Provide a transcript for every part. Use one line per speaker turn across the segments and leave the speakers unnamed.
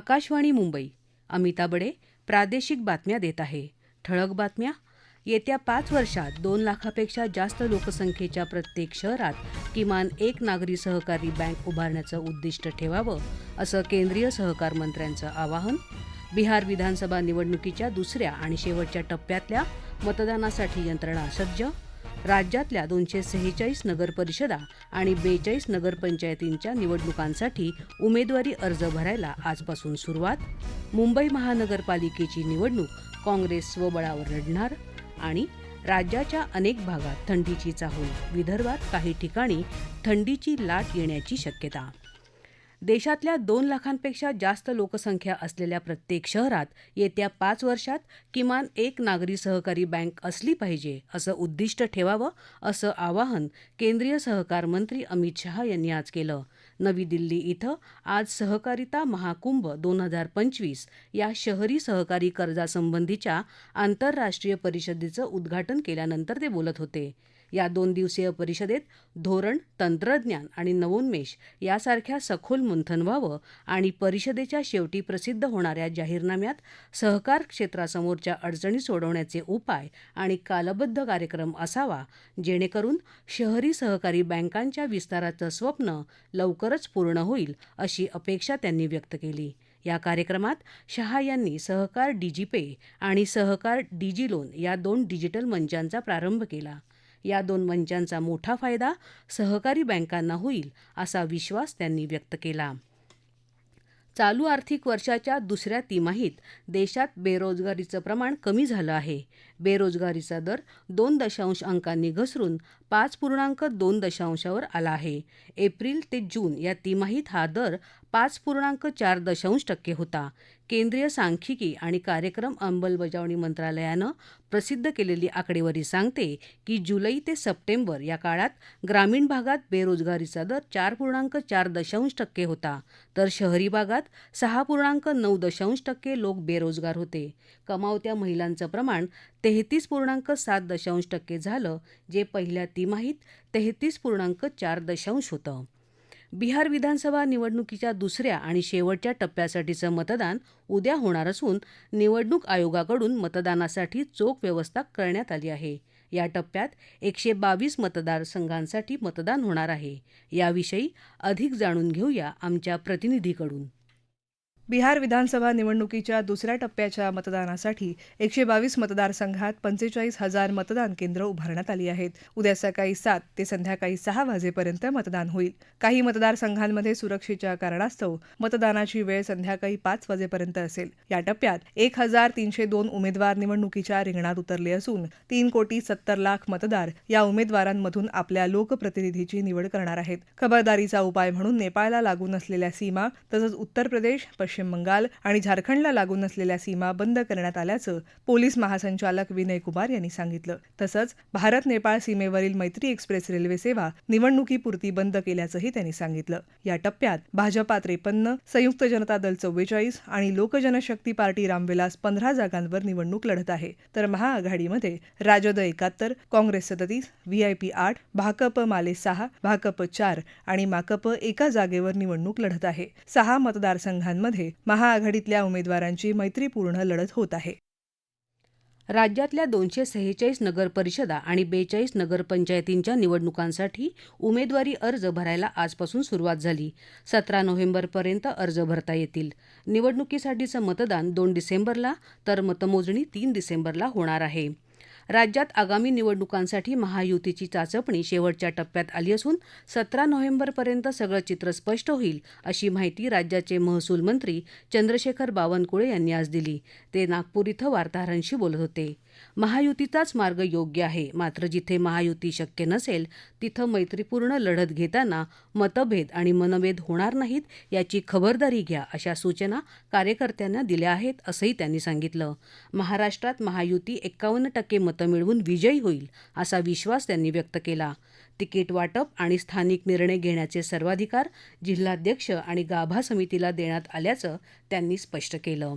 आकाशवाणी मुंबई अमिता बडे प्रादेशिक बातम्या देत आहे ठळक बातम्या येत्या पाच वर्षात दोन लाखापेक्षा जास्त लोकसंख्येच्या प्रत्येक शहरात किमान एक नागरी सहकारी बँक उभारण्याचं उद्दिष्ट ठेवावं असं केंद्रीय सहकार मंत्र्यांचं आवाहन बिहार विधानसभा निवडणुकीच्या दुसऱ्या आणि शेवटच्या टप्प्यातल्या मतदानासाठी यंत्रणा सज्ज राज्यातल्या दोनशे सेहेचाळीस नगरपरिषदा आणि बेचाळीस नगरपंचायतींच्या निवडणुकांसाठी उमेदवारी अर्ज भरायला आजपासून सुरुवात मुंबई महानगरपालिकेची निवडणूक काँग्रेस स्वबळावर लढणार आणि राज्याच्या अनेक भागात थंडीची चाहूल विदर्भात काही ठिकाणी थंडीची लाट येण्याची शक्यता देशातल्या दोन लाखांपेक्षा जास्त लोकसंख्या असलेल्या प्रत्येक शहरात येत्या पाच वर्षात किमान एक नागरी सहकारी बँक असली पाहिजे असं उद्दिष्ट ठेवावं असं आवाहन केंद्रीय सहकार मंत्री अमित शहा यांनी आज केलं नवी दिल्ली इथं आज सहकारिता महाकुंभ दोन हजार पंचवीस या शहरी सहकारी कर्जासंबंधीच्या आंतरराष्ट्रीय परिषदेचं उद्घाटन केल्यानंतर ते बोलत होते या दोन दिवसीय परिषदेत धोरण तंत्रज्ञान आणि नवोन्मेष यासारख्या सखोल मंथन व्हावं आणि परिषदेच्या शेवटी प्रसिद्ध होणाऱ्या जाहीरनाम्यात सहकार क्षेत्रासमोरच्या अडचणी सोडवण्याचे उपाय आणि कालबद्ध कार्यक्रम असावा जेणेकरून शहरी सहकारी बँकांच्या विस्ताराचं स्वप्न लवकरच पूर्ण होईल अशी अपेक्षा त्यांनी व्यक्त केली या कार्यक्रमात शहा यांनी सहकार डीजी आणि सहकार डीजी लोन या दोन डिजिटल मंचांचा प्रारंभ केला या दोन मंचांचा मोठा फायदा सहकारी बँकांना होईल असा विश्वास त्यांनी व्यक्त केला चालू आर्थिक वर्षाच्या दुसऱ्या तिमाहीत देशात बेरोजगारीचं प्रमाण कमी झालं आहे बेरोजगारीचा दर दोन दशांश अंकांनी घसरून पाच पूर्णांक दोन दशांशावर आला आहे एप्रिल ते जून या तिमाहीत हा दर पाच पूर्णांक चार दशांश टक्के होता केंद्रीय सांख्यिकी आणि कार्यक्रम अंमलबजावणी मंत्रालयानं प्रसिद्ध केलेली आकडेवारी सांगते की जुलै ते सप्टेंबर या काळात ग्रामीण भागात बेरोजगारीचा दर चार पूर्णांक चार दशांश टक्के होता तर शहरी भागात सहा पूर्णांक नऊ दशांश टक्के लोक बेरोजगार होते कमावत्या महिलांचं प्रमाण तेहतीस पूर्णांक सात दशांश टक्के झालं जे पहिल्या तिमाहीत तेहतीस पूर्णांक चार दशांश होतं बिहार विधानसभा निवडणुकीच्या दुसऱ्या आणि शेवटच्या टप्प्यासाठीचं मतदान उद्या होणार असून निवडणूक आयोगाकडून मतदानासाठी चोख व्यवस्था करण्यात आली आहे या टप्प्यात एकशे बावीस मतदारसंघांसाठी मतदान होणार आहे याविषयी अधिक
जाणून घेऊया आमच्या प्रतिनिधीकडून बिहार विधानसभा निवडणुकीच्या दुसऱ्या टप्प्याच्या मतदानासाठी एकशे बावीस मतदारसंघात पंचेचाळीस हजार मतदान केंद्र उभारण्यात आली आहेत उद्या सकाळी सात ते संध्याकाळी सहा वाजेपर्यंत मतदान होईल काही मतदारसंघांमध्ये सुरक्षेच्या कारणास्तव मतदानाची वेळ संध्याकाळी पाच वाजेपर्यंत असेल या टप्प्यात एक हजार तीनशे दोन उमेदवार निवडणुकीच्या रिंगणात उतरले असून तीन कोटी सत्तर लाख मतदार या उमेदवारांमधून आपल्या लोकप्रतिनिधीची निवड करणार आहेत खबरदारीचा उपाय म्हणून नेपाळला लागून असलेल्या सीमा तसंच उत्तर प्रदेश पश्चिम पश्चिम बंगाल आणि झारखंडला लागून असलेल्या सीमा बंद करण्यात आल्याचं पोलीस महासंचालक विनय कुमार यांनी सांगितलं तसंच भारत नेपाळ सीमेवरील मैत्री एक्सप्रेस रेल्वे सेवा निवडणुकीपुरती बंद केल्याचंही त्यांनी सांगितलं या टप्प्यात भाजपा त्रेपन्न संयुक्त जनता दल चव्वेचाळीस आणि लोक पार्टी रामविलास पंधरा जागांवर निवडणूक लढत आहे तर महाआघाडीमध्ये राजद एकाहत्तर काँग्रेस सदतीस व्हीआयपी आठ भाकप माले सहा भाकप चार आणि माकप एका जागेवर निवडणूक लढत आहे सहा मतदारसंघांमध्ये महाआघाडीतल्या उमेदवारांची मैत्रीपूर्ण लढत होत आहे राज्यातल्या दोनशे सेहेचाळीस नगरपरिषदा आणि
बेचाळीस नगरपंचायतींच्या निवडणुकांसाठी उमेदवारी अर्ज भरायला आजपासून सुरुवात झाली सतरा नोव्हेंबरपर्यंत अर्ज भरता येतील निवडणुकीसाठीचं मतदान दोन डिसेंबरला तर मतमोजणी तीन डिसेंबरला होणार आहे राज्यात आगामी निवडणुकांसाठी महायुतीची चाचपणी शेवटच्या टप्प्यात आली असून सतरा नोव्हेंबरपर्यंत सगळं चित्र स्पष्ट होईल अशी माहिती राज्याचे महसूल मंत्री चंद्रशेखर बावनकुळे यांनी आज दिली ते नागपूर इथं वार्ताहरांशी बोलत होते महायुतीचाच मार्ग योग्य आहे मात्र जिथे महायुती शक्य नसेल तिथं मैत्रीपूर्ण लढत घेताना मतभेद आणि मनभेद होणार नाहीत याची खबरदारी घ्या अशा सूचना कार्यकर्त्यांना दिल्या आहेत असंही त्यांनी सांगितलं महाराष्ट्रात महायुती एक्कावन्न टक्के मतं मिळवून विजयी होईल असा विश्वास त्यांनी व्यक्त केला तिकीट वाटप आणि स्थानिक निर्णय घेण्याचे सर्वाधिकार जिल्हाध्यक्ष आणि गाभा समितीला देण्यात आल्याचं त्यांनी स्पष्ट केलं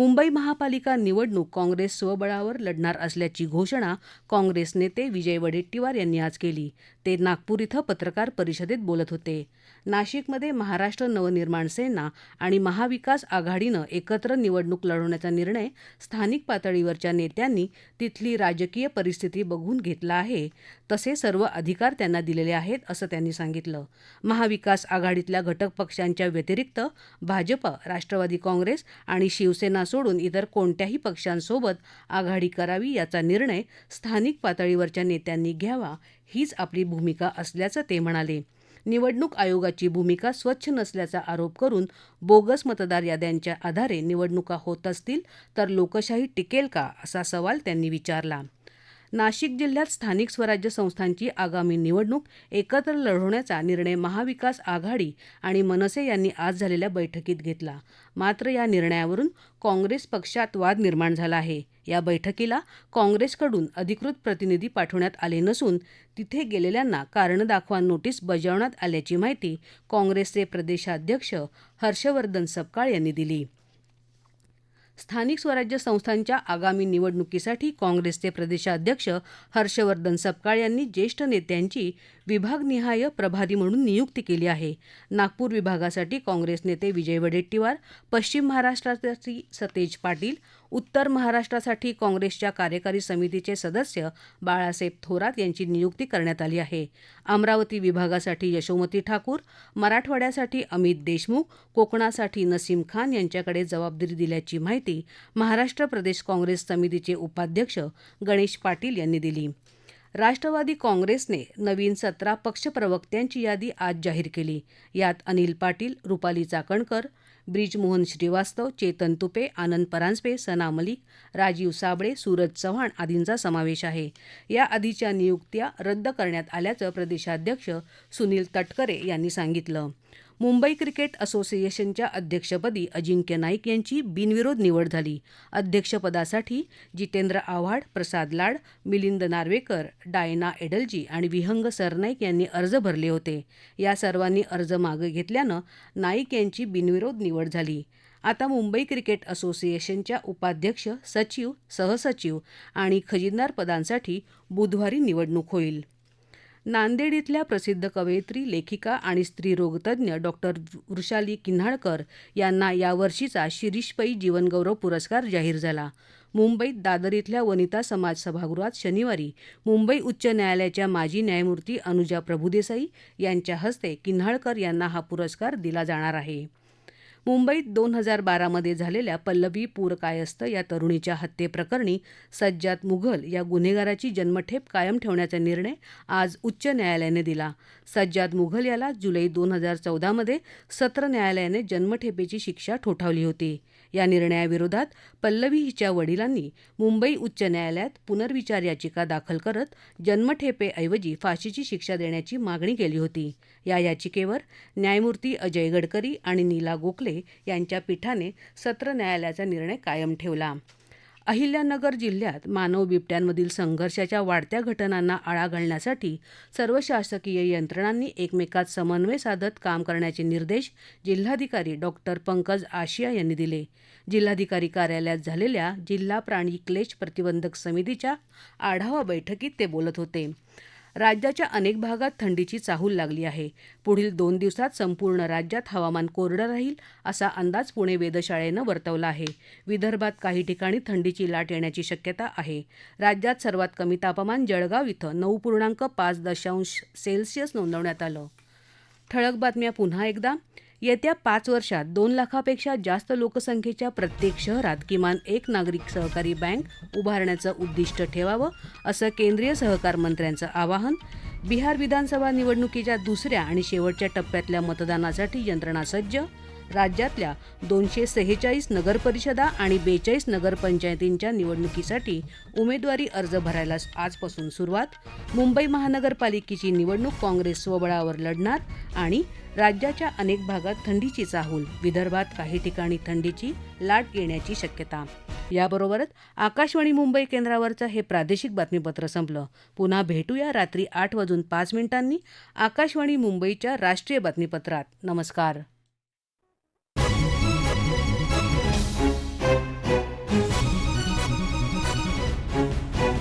मुंबई महापालिका निवडणूक काँग्रेस स्वबळावर लढणार असल्याची घोषणा काँग्रेस नेते विजय वडेट्टीवार यांनी आज केली ते नागपूर इथं पत्रकार परिषदेत बोलत होते नाशिकमध्ये महाराष्ट्र नवनिर्माण सेना आणि महाविकास आघाडीनं एकत्र निवडणूक लढवण्याचा निर्णय स्थानिक पातळीवरच्या नेत्यांनी तिथली राजकीय परिस्थिती बघून घेतला आहे तसे सर्व अधिकार त्यांना दिलेले आहेत असं त्यांनी सांगितलं महाविकास आघाडीतल्या घटक पक्षांच्या व्यतिरिक्त भाजप राष्ट्रवादी काँग्रेस आणि शिवसेना शिवसेना सोडून इतर कोणत्याही पक्षांसोबत आघाडी करावी याचा निर्णय स्थानिक पातळीवरच्या नेत्यांनी घ्यावा हीच आपली भूमिका असल्याचं ते म्हणाले निवडणूक आयोगाची भूमिका स्वच्छ नसल्याचा आरोप करून बोगस मतदार याद्यांच्या आधारे निवडणुका होत असतील तर लोकशाही टिकेल का असा सवाल त्यांनी विचारला नाशिक जिल्ह्यात स्थानिक स्वराज्य संस्थांची आगामी निवडणूक एकत्र लढवण्याचा निर्णय महाविकास आघाडी आणि मनसे यांनी आज झालेल्या बैठकीत घेतला मात्र या निर्णयावरून काँग्रेस पक्षात वाद निर्माण झाला आहे या बैठकीला काँग्रेसकडून अधिकृत प्रतिनिधी पाठवण्यात आले नसून तिथे गेलेल्यांना कारण दाखवा नोटीस बजावण्यात आल्याची माहिती काँग्रेसचे प्रदेशाध्यक्ष हर्षवर्धन सपकाळ यांनी दिली स्थानिक स्वराज्य संस्थांच्या आगामी निवडणुकीसाठी काँग्रेसचे प्रदेशाध्यक्ष हर्षवर्धन सपकाळ यांनी ज्येष्ठ नेत्यांची विभागनिहाय प्रभारी म्हणून नियुक्ती केली आहे नागपूर विभागासाठी काँग्रेस नेते विजय वडेट्टीवार पश्चिम महाराष्ट्रासाठी सतेज पाटील उत्तर महाराष्ट्रासाठी काँग्रेसच्या कार्यकारी समितीचे सदस्य बाळासाहेब थोरात यांची नियुक्ती करण्यात आली आहे अमरावती विभागासाठी यशोमती ठाकूर मराठवाड्यासाठी अमित देशमुख कोकणासाठी नसीम खान यांच्याकडे जबाबदारी दिल्याची माहिती महाराष्ट्र प्रदेश काँग्रेस समितीचे उपाध्यक्ष गणेश पाटील यांनी दिली राष्ट्रवादी काँग्रेसने नवीन सतरा पक्षप्रवक्त्यांची यादी आज जाहीर केली यात अनिल पाटील रुपाली चाकणकर ब्रिजमोहन श्रीवास्तव चेतन तुपे आनंद परांजपे सना मलिक राजीव साबळे सूरज चव्हाण आदींचा समावेश आहे या आधीच्या नियुक्त्या रद्द करण्यात आल्याचं प्रदेशाध्यक्ष सुनील तटकरे यांनी सांगितलं मुंबई क्रिकेट असोसिएशनच्या अध्यक्षपदी अजिंक्य नाईक यांची बिनविरोध निवड झाली अध्यक्षपदासाठी जितेंद्र आव्हाड प्रसाद लाड मिलिंद नार्वेकर डायना एडलजी आणि विहंग सरनाईक यांनी अर्ज भरले होते या सर्वांनी अर्ज मागे घेतल्यानं नाईक यांची बिनविरोध निवड झाली आता मुंबई क्रिकेट असोसिएशनच्या उपाध्यक्ष सचिव सहसचिव आणि खजिनदार पदांसाठी बुधवारी निवडणूक होईल नांदेड इथल्या प्रसिद्ध कवयित्री लेखिका आणि स्त्रीरोगतज्ञ डॉक्टर वृषाली किन्हाळकर यांना यावर्षीचा शिरीषपई जीवनगौरव पुरस्कार जाहीर झाला मुंबईत दादर इथल्या वनिता समाज सभागृहात शनिवारी मुंबई उच्च न्यायालयाच्या माजी न्यायमूर्ती अनुजा प्रभुदेसाई यांच्या हस्ते किन्हाळकर यांना हा पुरस्कार दिला जाणार आहे मुंबईत दोन हजार बारामध्ये झालेल्या पल्लवी पूरकायस्थ या तरुणीच्या हत्येप्रकरणी सज्जात मुघल या गुन्हेगाराची जन्मठेप कायम ठेवण्याचा निर्णय आज उच्च न्यायालयाने दिला सज्जाद मुघल याला जुलै दोन हजार चौदामध्ये सत्र न्यायालयाने जन्मठेपेची शिक्षा ठोठावली होती या निर्णयाविरोधात पल्लवी हिच्या वडिलांनी मुंबई उच्च न्यायालयात पुनर्विचार याचिका दाखल करत जन्मठेपेऐवजी फाशीची शिक्षा देण्याची मागणी केली होती या याचिकेवर न्यायमूर्ती अजय गडकरी आणि नीला गोखले यांच्या पीठाने सत्र न्यायालयाचा निर्णय कायम ठेवला अहिल्यानगर जिल्ह्यात मानव बिबट्यांमधील संघर्षाच्या वाढत्या घटनांना आळा घालण्यासाठी सर्व शासकीय यंत्रणांनी एकमेकात समन्वय साधत काम करण्याचे निर्देश जिल्हाधिकारी डॉक्टर पंकज आशिया यांनी दिले जिल्हाधिकारी कार्यालयात झालेल्या जिल्हा प्राणी क्लेश प्रतिबंधक समितीच्या आढावा बैठकीत ते बोलत होते राज्याच्या अनेक भागात थंडीची चाहूल लागली आहे पुढील दोन दिवसात संपूर्ण राज्यात हवामान कोरडं राहील असा अंदाज पुणे वेधशाळेनं वर्तवला आहे विदर्भात काही ठिकाणी थंडीची लाट येण्याची शक्यता आहे राज्यात सर्वात कमी तापमान जळगाव इथं नऊ पूर्णांक पाच दशांश सेल्सिअस नोंदवण्यात आलं ठळक बातम्या पुन्हा एकदा येत्या पाच वर्षात दोन लाखापेक्षा जास्त लोकसंख्येच्या प्रत्येक शहरात किमान एक नागरिक सहकारी बँक उभारण्याचं उद्दिष्ट ठेवावं असं केंद्रीय सहकार मंत्र्यांचं आवाहन बिहार विधानसभा निवडणुकीच्या दुसऱ्या आणि शेवटच्या टप्प्यातल्या मतदानासाठी यंत्रणा सज्ज राज्यातल्या दोनशे सेहेचाळीस नगरपरिषदा आणि बेचाळीस नगरपंचायतींच्या निवडणुकीसाठी उमेदवारी अर्ज भरायला आजपासून सुरुवात मुंबई महानगरपालिकेची निवडणूक काँग्रेस स्वबळावर लढणार आणि राज्याच्या अनेक भागात थंडीची चाहूल विदर्भात काही ठिकाणी थंडीची लाट येण्याची शक्यता याबरोबरच आकाशवाणी मुंबई केंद्रावरचं हे प्रादेशिक बातमीपत्र संपलं पुन्हा भेटूया रात्री आठ वाजून पाच मिनिटांनी आकाशवाणी मुंबईच्या राष्ट्रीय बातमीपत्रात नमस्कार